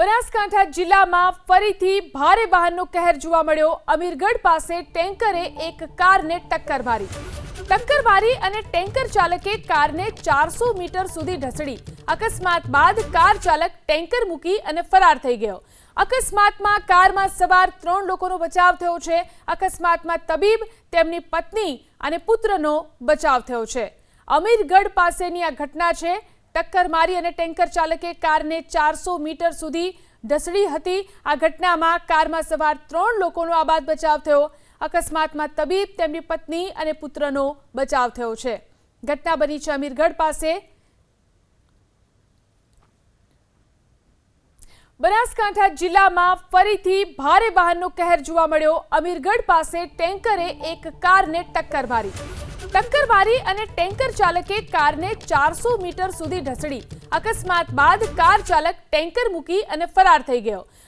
બનાસકાંઠા જિલ્લામાં ફરીથી ભારે વાહનનો કહેર જોવા મળ્યો. અમીરગઢ પાસે ટેન્કરે એક કારને ટક્કર મારી. ટક્કર મારી અને ટેન્કર ચાલકે કારને ચારસો મીટર સુધી ઢસડી. અકસ્માત બાદ કાર ચાલક ટેન્કર મૂકી અને ફરાર થઈ ગયો. અકસ્માતમાં કારમાં સવાર ત્રણ લોકોનો બચાવ થયો છે. અકસ્માતમાં તબીબ, તેમની પત્ની અને પુત્રનો બચાવ થયો છે. અમીરગઢ પાસેની આ ઘટના છે. ટક્કર મારી અને ટેન્કર ચાલકે કારને ચારસો મીટર સુધી ઢસડી હતી. આ ઘટનામાં કારમાં સવાર ત્રણ લોકોનો આબાદ બચાવ થયો. અકસ્માતમાં તબીબ, તેમની પત્ની અને પુત્રનો બચાવ થયો છે. ઘટના બની છે અમીરગઢ પાસે. બનાસકાંઠા જિલ્લામાં ફરીથી ભારે વાહનનો કહેર જોવા મળ્યો. અમીરગઢ પાસે ટેન્કરે એક કારને ટક્કર મારી. ટક્કર મારી અને ટેન્કર ચાલકે કારને ચારસો મીટર સુધી ઢસડી. અકસ્માત બાદ કાર ચાલક ટેન્કર મૂકી અને ફરાર થઈ ગયો.